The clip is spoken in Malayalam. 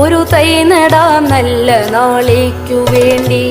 ഒരു തൈ നടാം നല്ല നാളേക്കു വേണ്ടി.